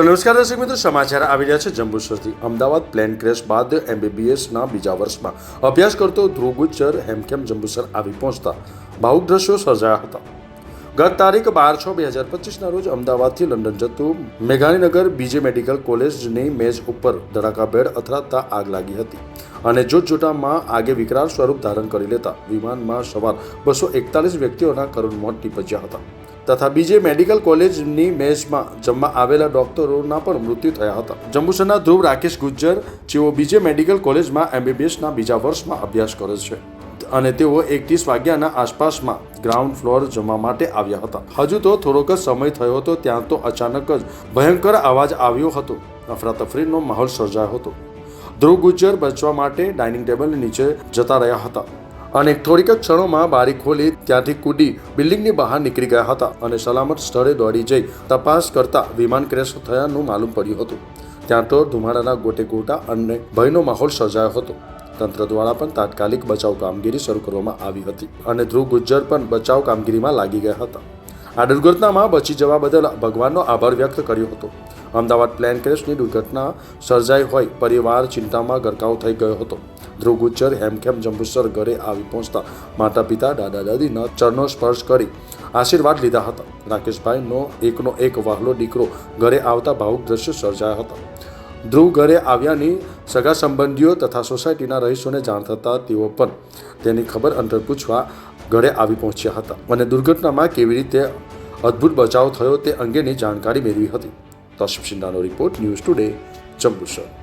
તો નમસ્કાર દર્શક મિત્રો, સમાચાર આવી રહ્યા છે જંબુસરથી અમદાવાદ પ્લેન ક્રેશ બાદ એમબીબીએસના બીજા વર્ષમાં અભ્યાસ કરતો ધ્રુવ ગુજ્જર હેમખેમ જંબુસર આવી પહોંચતા ભાવુક દ્રશ્યો સર્જાયા હતા. ગત તારીખ બાર છ બે હજાર પચીસના રોજ અમદાવાદથી લંડન જતું મેઘાણીનગર બીજે મેડિકલ કોલેજની મેજ ઉપર ધડાકાભેર અથડાતા આગ લાગી હતી અને જોતજોતામાં આગે વિકરાળ સ્વરૂપ ધારણ કરી લેતા વિમાનમાં સવાર બસો એકતાલીસ વ્યક્તિઓના કરુણ મોત નીપજ્યા હતા. તથા બીજે મેડિકલ કોલેજની મેચમાં જમવા આવેલા ડોક્ટરોના પણ મૃત્યુ થયા હતા. જંબુસરના ધ્રુવ રાકેશ ગુજ્જર, જેઓ બીજે મેડિકલ કોલેજમાં એમબીબીએસના બીજા વર્ષમાં અભ્યાસ કરે છે અને તેઓ એકત્રીસ વાગ્યાના આસપાસમાં ગ્રાઉન્ડ ફ્લોર જમવા માટે આવ્યા હતા. હજુ તો થોડોક જ સમય થયો હતો, ત્યાં તો અચાનક જ ભયંકર અવાજ આવ્યો હતો. અફરાતફરીનો માહોલ સર્જાયો હતો. ધ્રુવ ગુજ્જર બચવા માટે ડાઇનિંગ ટેબલની નીચે જતા રહ્યા હતા. અને થોડીક જ ક્ષણોમાં બારી ખોલી ત્યાંથી કૂદી બિલ્ડિંગની બહાર નીકળી ગયા હતા અને સલામત સ્થળે દોડી જઈ તપાસ કરતા વિમાન ક્રેશ થયાનું માલુમ પડ્યું હતું. ત્યાં તો ધુમાડાના ગોટે ગોટા અને ભયનો માહોલ સર્જાયો હતો. તંત્ર દ્વારા પણ તાત્કાલિક બચાવ કામગીરી શરૂ કરવામાં આવી હતી અને ધ્રુવ ગુજ્જર પણ બચાવ કામગીરીમાં લાગી ગયા હતા. આ દુર્ઘટનામાં બચી જવા બદલ ભગવાનનો આભાર વ્યક્ત કર્યો હતો. અમદાવાદ પ્લેન ક્રેશની દુર્ઘટના સર્જાઈ હોય, પરિવાર ચિંતામાં ગરકાવ થઈ ગયો હતો. ધ્રુવ ગુજ્જર હેમખેમ જંબુસર ઘરે આવી પહોંચતા માતા પિતા, દાદા દાદીના ચરણો સ્પર્શ કરી આશીર્વાદ લીધા હતા. રાકેશભાઈનો એકનો એક વહાલો દીકરો ઘરે આવતા ભાવુક દ્રશ્યો સર્જાયા હતા. ધ્રુવ ઘરે આવ્યાની સગા સંબંધીઓ તથા સોસાયટીના રહીશોને જાણ થતાં તેઓ પણ તેની ખબર અંતર પૂછવા ઘરે આવી પહોંચ્યા હતા અને દુર્ઘટનામાં કેવી રીતે અદ્ભુત બચાવ થયો તે અંગેની જાણકારી મેળવી હતી. Toshif સિંધાનો report news today, Jambusar.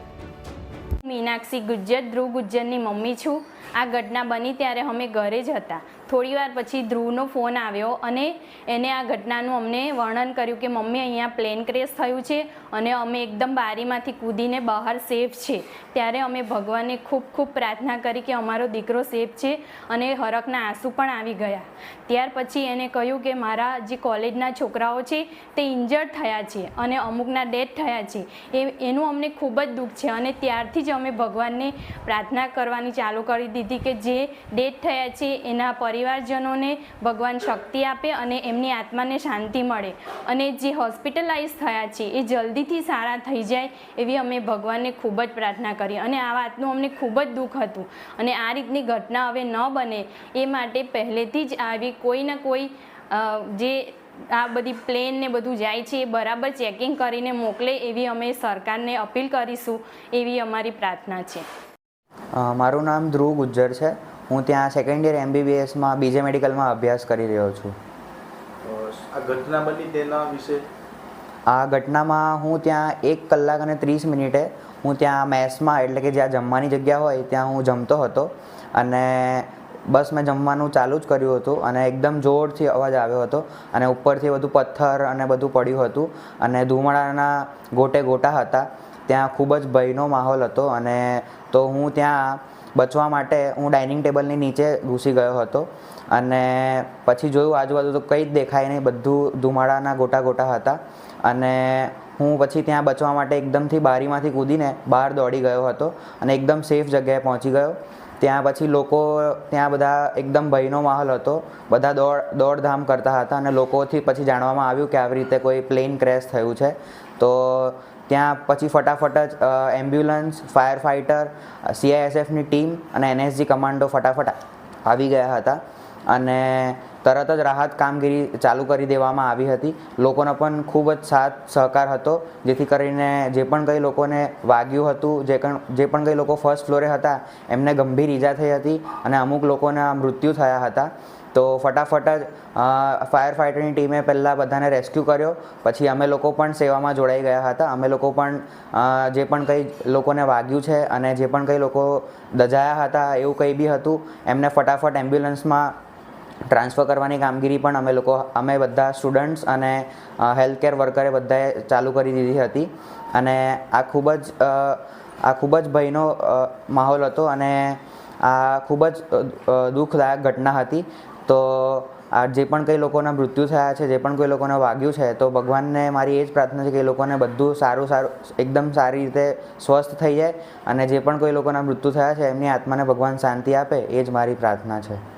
Meenakshi Gujjar Dhruv ગુજ્જરની mummy છું. આ ઘટના બની ત્યારે અમે ઘરે જ હતા. થોડી વાર પછી ધ્રુવનો ફોન આવ્યો અને એને આ ઘટનાનું અમને વર્ણન કર્યું કે મમ્મી અહીંયા પ્લેન ક્રેશ થયું છે અને અમે એકદમ બારીમાંથી કૂદીને બહાર સેફ છે. ત્યારે અમે ભગવાનને ખૂબ ખૂબ પ્રાર્થના કરી કે અમારો દીકરો સેફ છે અને હરકના આંસુ પણ આવી ગયા. ત્યાર પછી એને કહ્યું કે મારા જે કોલેજના છોકરાઓ છે તે ઇન્જર્ડ થયા છે અને અમુકના ડેથ થયા છે. એ, એનું અમને ખૂબ જ દુઃખ છે અને ત્યારથી જ અમે ભગવાનને પ્રાર્થના કરવાની ચાલુ કરી દીધી કે જે ડેથ થયા છે એના પરિવારજનોને ભગવાન શક્તિ આપે અને એમની આત્માને શાંતિ મળે. અને જે હોસ્પિટલાઇઝ થયા છે, એ જલ્દીથી સારા થઈ જાય એવી અમે ભગવાનને ખૂબ જ પ્રાર્થના કરી અને આ વાતનું અમને ખૂબ જ દુઃખ હતું. અને આ રીતની ઘટના હવે ન બને એ માટે પહેલેથી જ આવી કોઈ ને કોઈ જે આ બધી પ્લેન ને બધું જાય છે, એ બરાબર ચેકિંગ કરીને મોકલે એવી અમે સરકારને અપીલ કરીશું એવી અમારી પ્રાર્થના છે. મારું નામ ધ્રુવ ગુજ્જર છે. હું ત્યાં સેકન્ડ યર એમબીબીએસમાં બીજે મેડિકલમાં અભ્યાસ કરી રહ્યો છું. આ ઘટના બની તેના વિશે? આ ઘટનામાં હું ત્યાં એક કલાક અને ત્રીસ મિનિટે હું ત્યાં મેસમાં એટલે કે જ્યાં જમવાની જગ્યા હોય ત્યાં હું જમતો હતો. અને બસ મેં જમવાનું ચાલુ જ કર્યું હતું અને એકદમ જોરથી અવાજ આવ્યો હતો અને ઉપરથી બધું પથ્થર અને બધું પડ્યું હતું અને ધુમાડાના ગોટે ગોટા હતા. ત્યાં ખૂબ જ ભયનો માહોલ હતો અને તો હું ત્યાં બચવા માટે હું ડાઇનિંગ ટેબલની નીચે ઘૂસી ગયો હતો અને પછી જોયું આજુબાજુ તો કંઈ જ દેખાય નહીં, બધું ધુમાડાના ગોટા ગોટા હતા અને હું પછી ત્યાં બચવા માટે એકદમથી બારીમાંથી કૂદીને બહાર દોડી ગયો હતો અને એકદમ સેફ જગ્યાએ પહોંચી ગયો. ત્યાં પછી લોકો, ત્યાં બધા એકદમ ભયનો માહોલ હતો, બધા દોડ, દોડધામ કરતા હતા અને લોકોથી પછી જાણવામાં આવ્યું કે આવી રીતે કોઈ પ્લેન ક્રેશ થયું છે. તો ત્યાં પછી ફટાફટ જ એમ્બ્યુલન્સ ફાયર ફાઇટર સીઆઈએસએફની ટીમ અને એનએસજી કમાન્ડો ફટાફટ આવી ગયા હતા. અને તરત જ રાહત કામગીરી ચાલુ કરી દેવામાં આવી હતી. લોકોનો પણ ખૂબ જ સાથ સહકાર હતો, જેથી કરીને જે પણ કંઈ લોકોને વાગ્યું હતું, જે જે પણ કંઈ લોકો ફર્સ્ટ ફ્લોરે હતા, એમને ગંભીર ઈજા થઈ હતી અને અમુક લોકોના મૃત્યુ થયા હતા. તો ફટાફટ જ ફાયર ફાઇટરની ટીમે પહેલાં બધાને રેસ્ક્યુ કર્યો. પછી અમે લોકો પણ સેવામાં જોડાઈ ગયા હતા. અમે લોકો પણ જે પણ કંઈ લોકોને વાગ્યું છે અને જે પણ કંઈ લોકો દજાયા હતા એવું કંઈ બી હતું, એમને ફટાફટ એમ્બ્યુલન્સમાં ટ્રાન્સફર કરવાની કામગીરી પણ અમે લોકો, અમે બધા સ્ટુડન્ટ્સ અને હેલ્થ કેર વર્કરે બધાએ ચાલુ કરી દીધી હતી. અને આ ખૂબ જ આ ખૂબ જ ભયનો માહોલ હતો અને આ ખૂબ જ દુઃખદાયક ઘટના હતી. તો આ જે પણ કંઈ લોકોના મૃત્યુ થયા છે, જે પણ કોઈ લોકોને વાગ્યું છે, તો ભગવાનને મારી એ જ પ્રાર્થના છે કે એ લોકોને બધું સારું સારું, એકદમ સારી રીતે સ્વસ્થ થઈ જાય અને જે પણ કોઈ લોકોના મૃત્યુ થયા છે, એમની આત્માને ભગવાન શાંતિ આપે, એ જ મારી પ્રાર્થના છે.